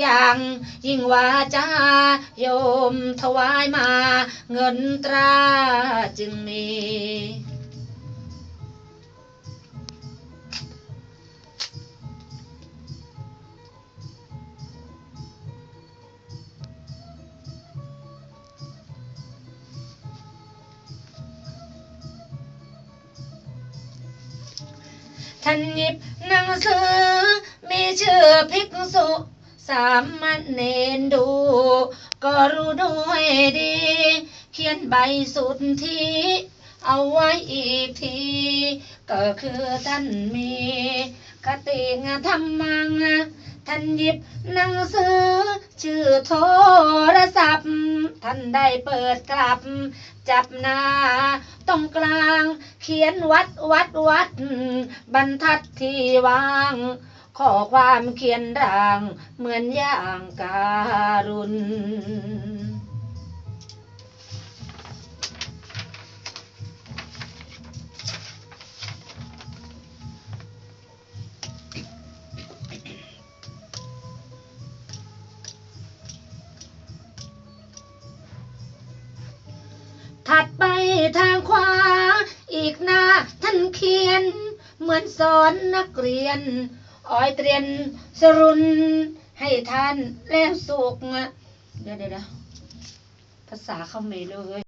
อย่างยิ่งว่าจาโยมถวายมาเงินตราจึงมีท่านหยิบหนังสือมีชื่อภิกษุ สามเณรดู ก็รู้ด้วยดี เขียนใบสุดทธิเอาไว้อีกที ก็คือท่านมี คติงธรรมัง ท่านหยิบหนังสือ ชื่อโทรศัพท์ ท่านได้เปิดกลับ จับหน้าตรงกลาง เขียนวัดวัดวัด บรรทัดที่วาง ข้อความเขียนร่างเหมือนอย่างการุณถัดไปทางขวา อีกหน้าท่านเขียน เหมือนสอนนักเรียน อ้อยเตรียนสรุนให้ท่านแล้วสุกเดี๋ยวเดี๋ยวภาษาเขาไม่เลย